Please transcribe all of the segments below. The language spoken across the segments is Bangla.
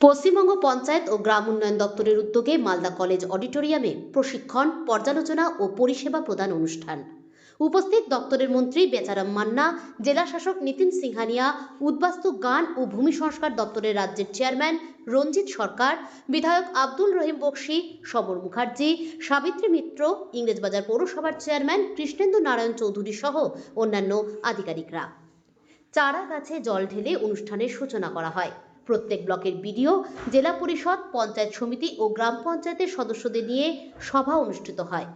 পশ্চিমবঙ্গ পঞ্চায়েত ও গ্রাম উন্নয়ন দপ্তরের উদ্যোগে মালদা কলেজ অডিটোরিয়ামে প্রশিক্ষণ, পর্যালোচনা ও পরিষেবা প্রদান অনুষ্ঠান। উপস্থিত দপ্তরের মন্ত্রী বেচারাম মান্না, জেলা শাসক নিতিন সিংহানিয়া, উদ্বাস্তু গান ও ভূমি সংস্কার দপ্তরের রাজ্যের চেয়ারম্যান রঞ্জিত সরকার, বিধায়ক আব্দুল রহিম বক্সি সমর মুখার্জি, সাবিত্রী মিত্র, ইংরেজবাজার পৌরসভার চেয়ারম্যান কৃষ্ণেন্দু নারায়ণ চৌধুরী সহ অন্যান্য আধিকারিকরা। চারা গাছে জল ঢেলে অনুষ্ঠানের সূচনা করা হয়। প্রত্যেক ব্লকের বিডিও, জেলা পরিষদ, পঞ্চায়েত সমিতি ও গ্রাম পঞ্চায়েতের সদস্যদের নিয়ে সভা অনুষ্ঠিত হয়।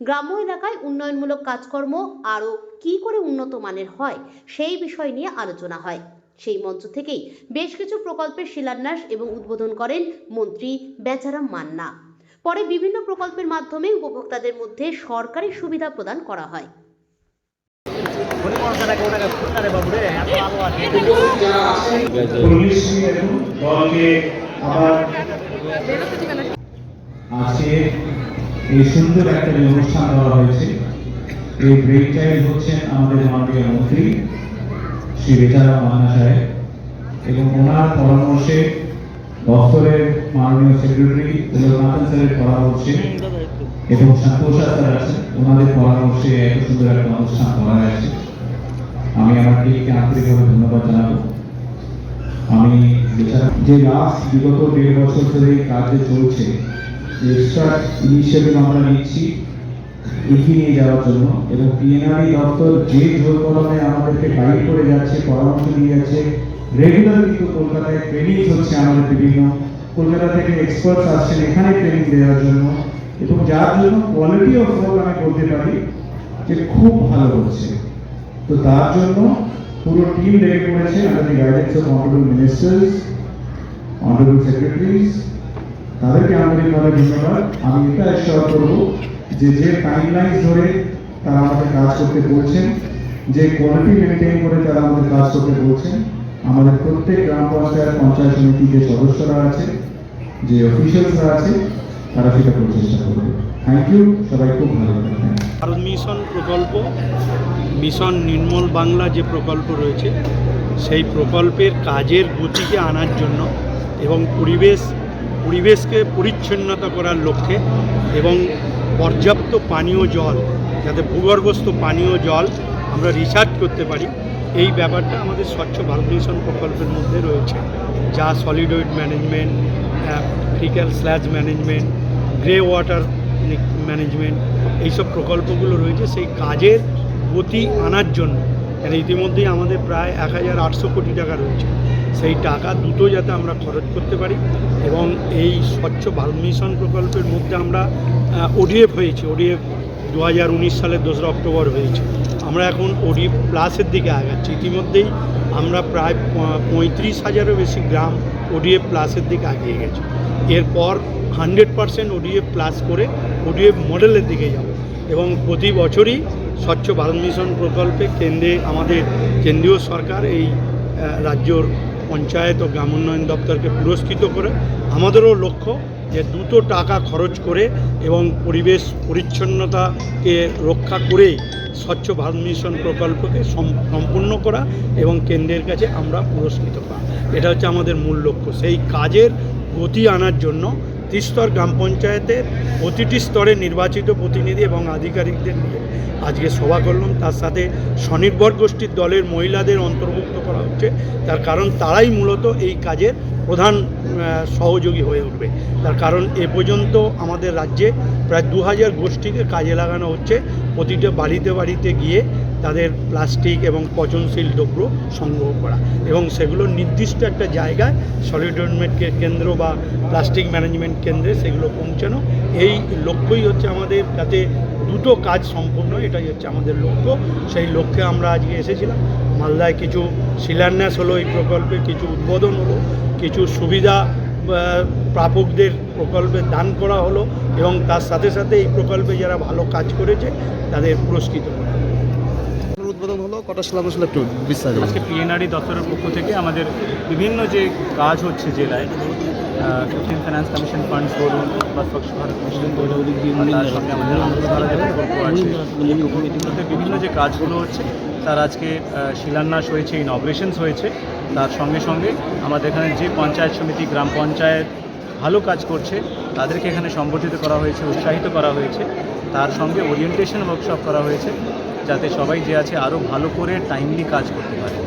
গ্রাম্য এলাকায় উন্নয়নমূলক কাজকর্ম আরও কি করে উন্নত মানের হয় সেই বিষয় নিয়ে আলোচনা হয়। সেই মঞ্চ থেকেই বেশ কিছু প্রকল্পের শিলান্যাস এবং উদ্বোধন করেন মন্ত্রী বেচারাম মান্না। পরে বিভিন্ন প্রকল্পের মাধ্যমে উপভোক্তাদের মধ্যে সরকারি সুবিধা প্রদান করা হয়। আজকে এই সুন্দর একটা অনুষ্ঠান দেওয়া হয়েছে এই ব্রেক হচ্ছেন আমাদের মাননীয় মন্ত্রী শ্রী বেচারা সাহেব এবং ওনার পরামর্শে দপ্তরের মাননীয় সেক্রেটারি উল্লনাথন স্যারের পরামর্শে এবং সন্তোষা স্যার আছেন ওনাদের পরামর্শে এত সুন্দর একটা অনুষ্ঠান করা হয়েছে। আমি আমার টিমকে আন্তরিকভাবে ধন্যবাদ জানাব। আমি যে লাস্ট বিগত দেড় বছর ধরে কাজে চলছে এক্সট্রা ইনিশিয়েটিভ আমরা নিচ্ছি, এগিয়ে নিয়ে যাওয়ার জন্য এবং পিএনআরই দপ্তর যে জোর কলমে আমাদেরকে গাইড করে যাচ্ছে, পরামর্শ দিয়ে যাচ্ছে রেগুলার কিন্তু কলকাতায় ট্রেনিং হচ্ছে আমাদের বিভিন্ন। কলকাতা থেকে এক্সপার্টস আসছেন এখানে ট্রেনিং দেওয়ার জন্য এবং যার জন্য কোয়ালিটি অফ ওয়ার্ক আমি বলতে পারি যে খুব ভালো হচ্ছে। তো তার জন্য পুরো টিম লেগে পড়েছে the guidance of honourable ministers honourable secretaries তাদেরকে আন্তরিকভাবে ধন্যবাদ। আমি এটা অ্যাসিওর করব যে যে টাইমলাইন ধরে তারা আমাদের কাজ করতে বলছেন, যে কোয়ালিটি মেনটেন করে তারা আমাদের কাজ করতে বলছেন, আমাদের প্রত্যেক গ্রাম পঞ্চায়েত পঞ্চায়েত সমিতি যে সদস্যরা আছে, যে অফিসিয়ালসরা আছে, তারা সেটা প্রচেষ্টা করবে। থ্যাংক ইউ সবাই খুব ভালো থাকবেন। ভারত মিশন প্রকল্প মিশন নির্মল বাংলা যে প্রকল্প রয়েছে, সেই প্রকল্পের কাজের গতিকে আনার জন্য এবং পরিবেশ, পরিবেশকে পরিচ্ছন্নতা করার লক্ষ্যে এবং পর্যাপ্ত পানীয় জল, যাতে ভূগর্ভস্থ পানীয় জল আমরা রিচার্জ করতে পারি, এই ব্যাপারটা আমাদের স্বচ্ছ ভারত মিশন প্রকল্পের মধ্যে রয়েছে। যা solid waste management faecal sludge management grey water management এইসব প্রকল্পগুলো রয়েছে। সেই কাজের গতি আনার জন্য ইতিমধ্যেই আমাদের প্রায় এক হাজার আটশো কোটি টাকা রয়েছে। সেই টাকা দুটো যাতে আমরা খরচ করতে পারি এবং এই স্বচ্ছ ভারত মিশন প্রকল্পের মধ্যে আমরা ওডিএফ হয়েছি, ওডিএফ দু হাজার উনিশ সালের দোসরা অক্টোবর হয়েছে। আমরা এখন ওডিএফ প্লাসের দিকে আগাচ্ছি। ইতিমধ্যেই আমরা প্রায় পঁয়ত্রিশ হাজারেরও বেশি গ্রাম ওডিএফ প্লাসের দিকে এগিয়ে গেছে। এরপর হান্ড্রেড পার্সেন্ট ওডিএফ প্লাস করে ওডিএফ মডেলের দিকে যাব এবং প্রতি বছরই স্বচ্ছ ভারত মিশন প্রকল্পে কেন্দ্রে আমাদের কেন্দ্রীয় সরকার এই রাজ্যর পঞ্চায়েত ও গ্রাম উন্নয়ন দপ্তরকে পুরস্কৃত করে আমাদেরও লক্ষ্য যে দুটো টাকা খরচ করে এবং পরিবেশ পরিচ্ছন্নতাকে রক্ষা করে স্বচ্ছ ভারত মিশন প্রকল্পকে সম্পূর্ণ করা এবং কেন্দ্রের কাছে আমরা পুরস্কৃত করা। এটা হচ্ছে আমাদের মূল লক্ষ্য। সেই কাজের গতি আনার জন্য ত্রিস্তর গ্রাম পঞ্চায়েতের প্রতিটি স্তরে নির্বাচিত প্রতিনিধি এবং আধিকারিকদের নিয়ে আজকে সভা করলাম। তার সাথে স্বনির্ভর গোষ্ঠীর দলের মহিলাদের অন্তর্ভুক্ত করা হচ্ছে। তার কারণ তারাই মূলত এই কাজের প্রধান সহযোগী হয়ে উঠবে। তার কারণ এ পর্যন্ত আমাদের রাজ্যে প্রায় দু হাজার গোষ্ঠীকে কাজে লাগানো হচ্ছে। প্রতিটা বাড়িতে বাড়িতে গিয়ে তাদের প্লাস্টিক এবং পচনশীল দ্রব্য সংগ্রহ করা এবং সেগুলো নির্দিষ্ট একটা জায়গায় সলিড ওয়েস্ট কেন্দ্র বা প্লাস্টিক ম্যানেজমেন্ট কেন্দ্রে সেগুলো পৌঁছানো। এই লক্ষ্যই হচ্ছে আমাদের যাতে দুটো কাজ সম্পূর্ণ এটাই হচ্ছে আমাদের লক্ষ্য সেই লক্ষ্যে আমরা আজকে এসেছিলাম মালদায় কিছু শিলান্যাস হলো এই প্রকল্পে কিছু উদ্বোধন হলো কিছু সুবিধা প্রাপকদের প্রকল্পে দান করা হলো এবং তার সাথে সাথে এই প্রকল্পে যারা ভালো কাজ করেছে তাদের পুরস্কৃত করা হলো। উদ্বোধন হলো কটা শিলাম আসলে একটু বিস্তারিত আজকে পিএনআরই দপ্তরের পক্ষ থেকে আমাদের বিভিন্ন যে কাজ হচ্ছে জেলায় ফিফটিন ফাইন্যান্স কমিশন ফান্ডস বলুন বা স্বচ্ছ ভারত মিশন বলুন তার বিভিন্ন যে কাজগুলো হচ্ছে, তার আজকে শিলান্যাস হয়েছে ইনগ্রেশনস হয়েছে। তার সঙ্গে সঙ্গে আমাদের এখানে যে পঞ্চায়েত সমিতি, গ্রাম পঞ্চায়েত ভালো কাজ করছে, তাদেরকে এখানে সংগঠিত করা হয়েছে, উৎসাহিত করা হয়েছে। তার সঙ্গে ওরিয়েন্টেশন ওয়ার্কশপ করা হয়েছে, যাতে সবাই যে আছে আরও ভালো করে টাইমলি কাজ করতে পারে।